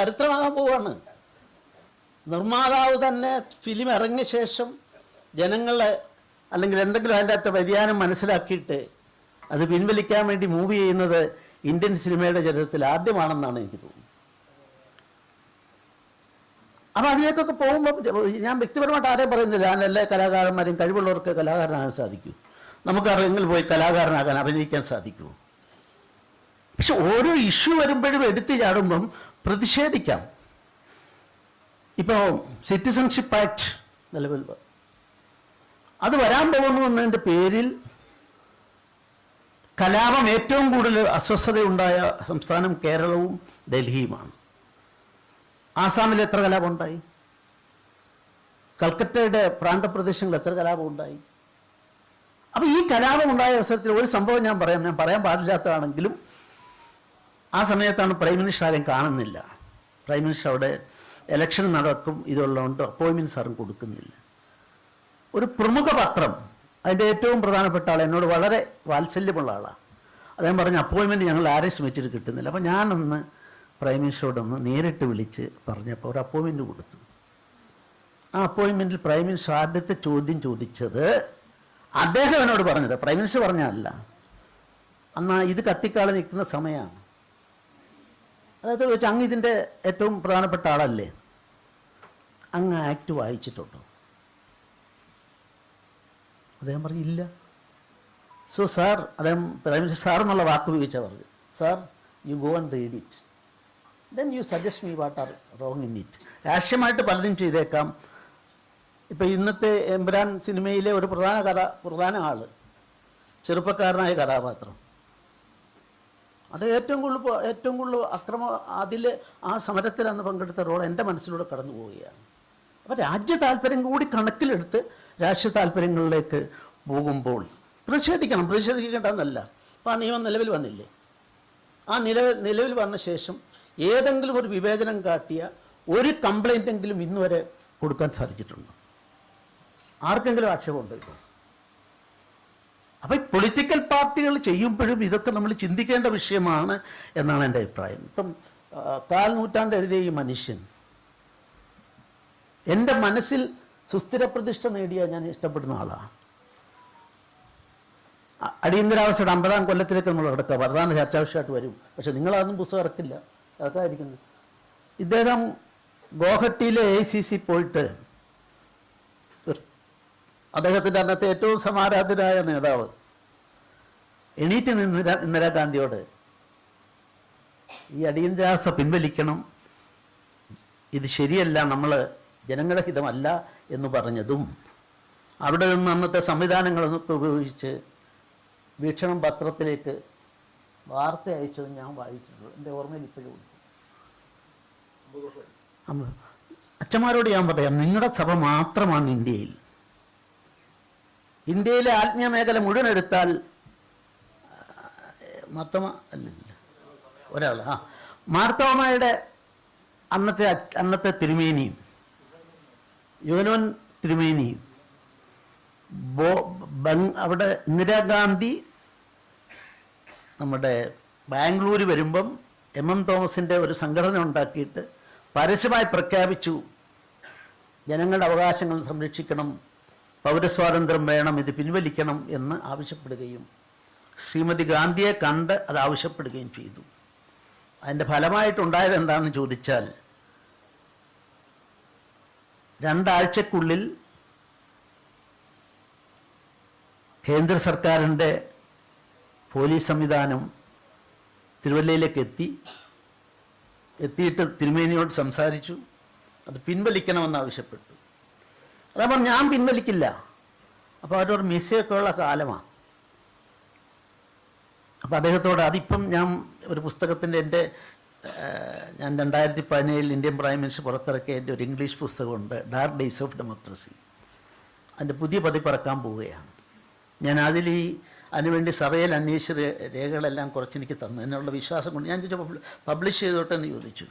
ചരിത്രമാകാൻ പോവാണ്. നിർമ്മാതാവ് തന്നെ ഫിലിം ഇറങ്ങിയ ശേഷം ജനങ്ങളെ അല്ലെങ്കിൽ എന്തെങ്കിലും അതിന്റെ അകത്ത് വ്യതിയാനം മനസ്സിലാക്കിയിട്ട് അത് പിൻവലിക്കാൻ വേണ്ടി മൂവ് ചെയ്യുന്നത് ഇന്ത്യൻ സിനിമയുടെ ചരിത്രത്തിൽ ആദ്യമാണെന്നാണ് എനിക്ക് തോന്നുന്നത്. അപ്പം അതിലേക്കൊക്കെ പോകുമ്പോൾ ഞാൻ വ്യക്തിപരമായിട്ട് ആരെയും പറയുന്നില്ല. ഞാൻ എല്ലാ കലാകാരന്മാരെയും കഴിവുള്ളവർക്ക് കലാകാരനാകാൻ സാധിക്കൂ. നമുക്ക് ആരെങ്കിലും പോയി കലാകാരനാകാൻ അഭിനയിക്കാൻ സാധിക്കൂ. പക്ഷെ ഓരോ ഇഷ്യൂ വരുമ്പോഴും എടുത്തു ചാടുമ്പം പ്രതിഷേധിക്കാം. ഇപ്പോൾ സിറ്റിസൺഷിപ്പ് ആക്ട് നിലവിൽ അത് വരാൻ പോകുന്നു എന്നതിന്റെ പേരിൽ കലാപം ഏറ്റവും കൂടുതൽ അസ്വസ്ഥതയുണ്ടായ സംസ്ഥാനം കേരളവും ഡൽഹിയുമാണ്. ആസാമിൽ എത്ര കലാപം ഉണ്ടായി? കൽക്കട്ടയുടെ പ്രാന്തപ്രദേശങ്ങളിൽ എത്ര കലാപം ഉണ്ടായി? അപ്പോൾ ഈ കലാപം ഉണ്ടായ അവസരത്തിൽ ഒരു സംഭവം ഞാൻ പറയാം. ഞാൻ പറയാൻ പാടില്ലാത്തതാണെങ്കിലും ആ സമയത്താണ് പ്രൈം മിനിസ്റ്റർ ആരെയും കാണുന്നില്ല. പ്രൈം മിനിസ്റ്റർ അവിടെ ഇലക്ഷൻ നടക്കും ഇതുള്ളതുകൊണ്ട് അപ്പോയിൻമെന്റ്സ് ആരും കൊടുക്കുന്നില്ല. ഒരു പ്രമുഖ പത്രം അതിന്റെ ഏറ്റവും പ്രധാനപ്പെട്ട ആൾ എന്നോട് വളരെ വാത്സല്യമുള്ള ആളാണ് അദ്ദേഹം പറഞ്ഞ അപ്പോയിൻമെന്റ് ഞങ്ങൾ ആരെയും ശ്രമിച്ചിട്ട് കിട്ടുന്നില്ല. അപ്പോൾ ഞാനൊന്ന് പ്രൈം മിനിസ്റ്ററോടൊന്ന് നേരിട്ട് വിളിച്ച് പറഞ്ഞപ്പോൾ ഒരു അപ്പോയിൻമെന്റ് കൊടുത്തു. ആ അപ്പോയിൻമെന്റിൽ പ്രൈം മിനിസ്റ്റർ ആദ്യത്തെ ചോദ്യം ചോദിച്ചത് അദ്ദേഹം എന്നോട് പറഞ്ഞത്. പ്രൈം മിനിസ്റ്റർ പറഞ്ഞതല്ല. എന്നാൽ ഇത് കത്തിക്കാളെ നിൽക്കുന്ന സമയമാണ്. അതായത് അങ്ങ് ഇതിന്റെ ഏറ്റവും പ്രധാനപ്പെട്ട ആളല്ലേ? അങ്ങ് ആക്ട് വായിച്ചിട്ടുണ്ടോ? അദ്ദേഹം പറഞ്ഞില്ല സോ സാർ അദ്ദേഹം പ്രൈം സാർ എന്നുള്ള വാക്ക് ഉപയോഗിച്ചാൽ പറഞ്ഞു sir you go and read it then you suggest me what are wrong in it രാഷ്ട്രീയമായിട്ട് പലതും ചെയ്തേക്കാം. ഇപ്പം ഇന്നത്തെ എംബ്രാൻ സിനിമയിലെ ഒരു പ്രധാന കഥ പ്രധാന ആൾ ചെറുപ്പക്കാരനായ കഥാപാത്രം. അത് ഏറ്റവും കൂടുതൽ ഏറ്റവും കൂടുതൽ അക്രമ അതിൽ ആ സമരത്തിൽ അന്ന് പങ്കെടുത്ത റോൾ എന്റെ മനസ്സിലൂടെ കടന്നു പോവുകയാണ്. അപ്പോൾ രാജ്യ താല്പര്യം കൂടി കണക്കിലെടുത്ത് രാഷ്ട്രീയ താല്പര്യങ്ങളിലേക്ക് പോകുമ്പോൾ പ്രതിഷേധിക്കണം. പ്രതിഷേധിക്കേണ്ടതെന്നല്ല. അപ്പോൾ ആ നിയമം നിലവിൽ വന്നില്ലേ? ആ നിലവിൽ നിലവിൽ വന്ന ശേഷം ഏതെങ്കിലും ഒരു വിവേചനം കാട്ടിയ ഒരു കംപ്ലൈന്റ് എങ്കിലും ഇന്നവരെ കൊടുക്കാൻ സാധിച്ചിട്ടുണ്ടോ? ആർക്കെങ്കിലും ആക്ഷേപമുണ്ടോ ഇപ്പോൾ അപ്പം പൊളിറ്റിക്കൽ പാർട്ടികൾ ചെയ്യുമ്പോഴും ഇതൊക്കെ നമ്മൾ ചിന്തിക്കേണ്ട വിഷയമാണ് എന്നാണ് എന്റെ അഭിപ്രായം. ഇപ്പം കാൽ നൂറ്റാണ്ട് എഴുതിയ ഈ മനുഷ്യൻ എന്റെ മനസ്സിൽ സുസ്ഥിര പ്രതിഷ്ഠ നേടിയ ഞാൻ ഇഷ്ടപ്പെടുന്ന ആളാണ്. അടിയന്തരാവസ്ഥയുടെ അമ്പതാം കൊല്ലത്തിലേക്ക് നമ്മൾ കിടക്കുക. പ്രധാന ചർച്ചാ വിഷയമായിട്ട് വരും. പക്ഷെ നിങ്ങളതൊന്നും പുസ്തകം ഇറക്കില്ല. ഇറക്കാതിരിക്കുന്നത് ഇദ്ദേഹം ഗോഹട്ടിയിലെ എ സി സി പോയിട്ട് അദ്ദേഹത്തിന്റെ അന്നത്തെ ഏറ്റവും സമാരാധനായ നേതാവ്. എണീറ്റ് നിന്ന് ഇന്ദിരാ- ഇന്ദിരാഗാന്ധിയോട് ഈ അടിയന്തരാവസ്ഥ പിൻവലിക്കണം. ഇത് ശരിയല്ല നമ്മൾ ജനങ്ങളുടെ ഹിതമല്ല എന്ന് പറഞ്ഞതും അവിടെ നിന്ന് അന്നത്തെ സംവിധാനങ്ങളൊക്കെ ഉപയോഗിച്ച് വീക്ഷണം പത്രത്തിലേക്ക് വാർത്ത അയച്ചത് ഞാൻ വായിച്ചിട്ടുള്ളൂ എന്റെ ഓർമ്മയിൽ ഇപ്പോഴും അച്ഛന്മാരോട് ഞാൻ പറയാം നിങ്ങളുടെ സഭ മാത്രമാണ് ഇന്ത്യയിൽ. ഇന്ത്യയിലെ ആത്മീയ മേഖല മുഴുവൻ എടുത്താൽ മർത്തമ അല്ലല്ല ഒരാൾ ആ. മാർത്തോമയുടെ അന്നത്തെ അന്നത്തെ തിരുമേനിയും യുവനോൻ തിരുമേനിയും ബോ അവിടെ ഇന്ദിരാഗാന്ധി നമ്മുടെ ബാംഗ്ലൂർ വരുമ്പം എം എം തോമസിന്റെ ഒരു സംഘടന ഉണ്ടാക്കിയിട്ട് പരസ്യമായി പ്രഖ്യാപിച്ചു ജനങ്ങളുടെ അവകാശങ്ങൾ സംരക്ഷിക്കണം പൗരസ്വാതന്ത്ര്യം വേണം ഇത് പിൻവലിക്കണം എന്ന് ആവശ്യപ്പെടുകയും ശ്രീമതി ഗാന്ധിയെ കണ്ട് അത് ആവശ്യപ്പെടുകയും ചെയ്തു. അതിന്റെ ഫലമായിട്ടുണ്ടായത് എന്താണെന്ന് ചോദിച്ചാൽ രണ്ടാഴ്ചക്കുള്ളിൽ കേന്ദ്ര സർക്കാരിന്റെ പോലീസ് സംവിധാനം തിരുവല്ലയിലേക്ക് എത്തി. എത്തിയിട്ട് തിരുമേനിയോട് സംസാരിച്ചു. അത് പിൻവലിക്കണമെന്ന് ആവശ്യപ്പെട്ടു. അതപ്പോൾ ഞാൻ പിൻവലിക്കില്ല. അപ്പോൾ അവരോട് മിസ്സേക്കുള്ള കാലമാണ്. അപ്പോൾ അദ്ദേഹത്തോട് അതിപ്പം ഞാൻ ഒരു പുസ്തകത്തിന്റെ എന്റെ ഞാൻ രണ്ടായിരത്തി പതിനേഴിൽ ഇന്ത്യൻ പ്രൈം മിനിസ്റ്റർ പുറത്തിറക്കിയ എന്റെ ഒരു ഇംഗ്ലീഷ് പുസ്തകമുണ്ട് ഡാർക്ക് ഡേയ്സ് ഓഫ് ഡെമോക്രസി അതിന്റെ പുതിയ പതിപ്പിറക്കാൻ പോവുകയാണ്. ഞാൻ അതിൽ ഈ അതിനുവേണ്ടി സഭയിൽ അന്വേഷിച്ച രേഖകളെല്ലാം കുറച്ച് എനിക്ക് തന്നു. എന്നുള്ള വിശ്വാസം കൊണ്ട് ഞാൻ ചോദിച്ചു പബ്ലിഷ് ചെയ്തോട്ടെ എന്ന് ചോദിച്ചു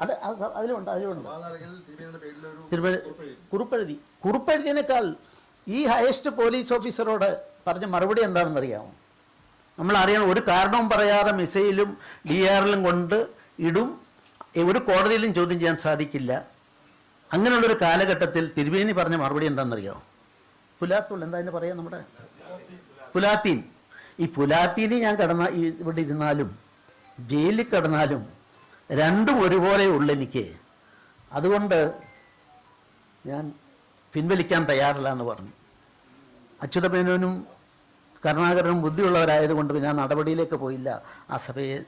അത് അത് അതിലുണ്ട് അതിലുണ്ട്. തിരുവല്ല കുറിപ്പെഴുതി. കുറിപ്പെഴുതി. കുറിപ്പെഴുതിയതിനേക്കാൾ ഈ ഹയസ്റ്റ് പോലീസ് ഓഫീസറോട് പറഞ്ഞ മറുപടി എന്താണെന്ന് അറിയാമോ നമ്മൾ അറിയണം ഒരു കാരണവും പറയാതെ മിസൈലും ഡി ആറിലും കൊണ്ട് ഇടും. ഒരു കോടതിയിലും ചോദ്യം ചെയ്യാൻ സാധിക്കില്ല. അങ്ങനെയുള്ളൊരു കാലഘട്ടത്തിൽ തിരുവേനി പറഞ്ഞ മറുപടി എന്താണെന്നറിയോ? പുലാത്തുള്ള എന്താ അതിന് പറയാ നമ്മുടെ? പുലാത്തീൻ. ഈ പുലാത്തീന് ഞാൻ കടന്ന ഇവിടെ ഇരുന്നാലും ജയിലിൽ കടന്നാലും രണ്ടും ഒരുപോലെ ഉള്ളു എനിക്ക്. അതുകൊണ്ട് ഞാൻ പിൻവലിക്കാൻ തയ്യാറില്ല എന്ന് പറഞ്ഞു. അച്യുതമേനോനും കരുണാകരനും ബുദ്ധിയുള്ളവരായതുകൊണ്ട് ഞാൻ നടപടിയിലേക്ക് പോയില്ല. ആ സഭയെ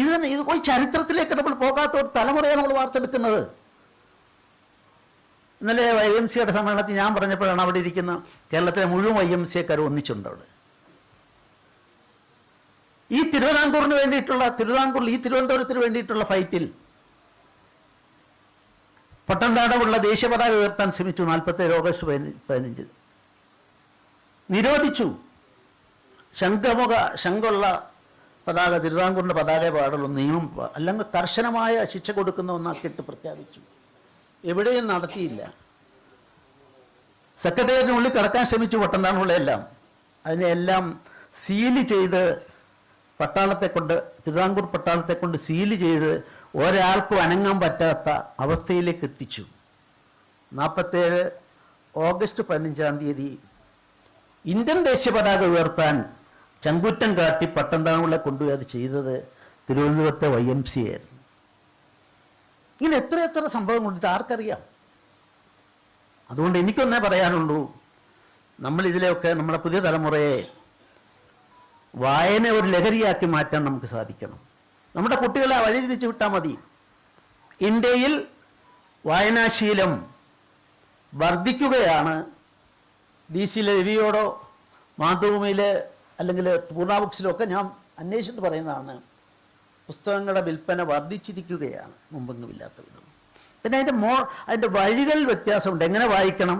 ഇത് തന്നെ ഇത് പോയി ചരിത്രത്തിലേക്ക് നമ്മൾ പോകാത്ത ഒരു തലമുറയെ നമ്മൾ വാർത്തെടുക്കുന്നത്. ഇന്നലെ വൈ എം സിയുടെ സമ്മേളനത്തിൽ ഞാൻ പറഞ്ഞപ്പോഴാണ് അവിടെ ഇരിക്കുന്ന കേരളത്തിലെ മുഴുവൻ വൈ എം സിക്കാർ ഒന്നിച്ചുണ്ട് അവിടെ. ഈ തിരുവിതാംകൂറിന് വേണ്ടിയിട്ടുള്ള തിരുവിതാംകൂറിൽ ഈ തിരുവനന്തപുരത്തിന് വേണ്ടിയിട്ടുള്ള ഫൈറ്റിൽ പട്ടംതാടമുള്ള ദേശീയ പതാക ഉയർത്താൻ ശ്രമിച്ചു നാൽപ്പത്തേഴ് ഓഗസ്റ്റ് പതിനഞ്ച്. നിരോധിച്ചു. ശംഖമുഖ ശംഖുള്ള പതാക തിരുവിതാംകൂറിന്റെ പതാക പാടുള്ള നിയമം അല്ലെങ്കിൽ കർശനമായ ശിക്ഷ കൊടുക്കുന്ന ഒന്നാക്കിയിട്ട് പ്രഖ്യാപിച്ചു. എവിടെയും നടത്തിയില്ല. സെക്രട്ടേറിയറ്റിനുള്ളിൽ കിടക്കാൻ ശ്രമിച്ചു പട്ടംതാണുള്ളതെല്ലാം അതിനെല്ലാം സീൽ ചെയ്ത് പട്ടാളത്തെ കൊണ്ട് തിരുവിതാംകൂർ പട്ടാളത്തെ കൊണ്ട് സീൽ ചെയ്ത് ഒരാൾക്കും അനങ്ങാൻ പറ്റാത്ത അവസ്ഥയിലേക്ക് എത്തിച്ചു. നാൽപ്പത്തേഴ് ഓഗസ്റ്റ് പതിനഞ്ചാം തീയതി ഇന്ത്യൻ ദേശീയ പതാക ഉയർത്താൻ ചങ്കുറ്റം കാട്ടി പട്ടംതാമുള്ള കൊണ്ടുപോയി അത് ചെയ്തത് തിരുവനന്തപുരത്തെ വൈ എം സി ആയിരുന്നു. ഇങ്ങനെ എത്ര എത്ര ഇത് ആർക്കറിയാം? അതുകൊണ്ട് എനിക്കൊന്നേ പറയാനുള്ളൂ നമ്മൾ ഇതിലെയൊക്കെ നമ്മുടെ പുതിയ തലമുറയെ വായന ഒരു ലഹരിയാക്കി മാറ്റാൻ നമുക്ക് സാധിക്കണം. നമ്മുടെ കുട്ടികളെ വഴി തിരിച്ചു വിട്ടാൽ മതി. ഇന്ത്യയിൽ വായനാശീലം വർദ്ധിക്കുകയാണ് ഡി സിയിലെ രവിയോടോ മാതൃഭൂമിയിലെ അല്ലെങ്കിൽ പൂർണാബുക്സിലോ ഒക്കെ ഞാൻ അന്വേഷിച്ചിട്ട് പറയുന്നതാണ് പുസ്തകങ്ങളുടെ വിൽപ്പന വർദ്ധിച്ചിരിക്കുകയാണ് മുമ്പെങ്ങുമില്ലാത്ത വിധം പിന്നെ അതിന്റെ മോ അതിന്റെ വഴികൾ വ്യത്യാസമുണ്ട്. എങ്ങനെ വായിക്കണം?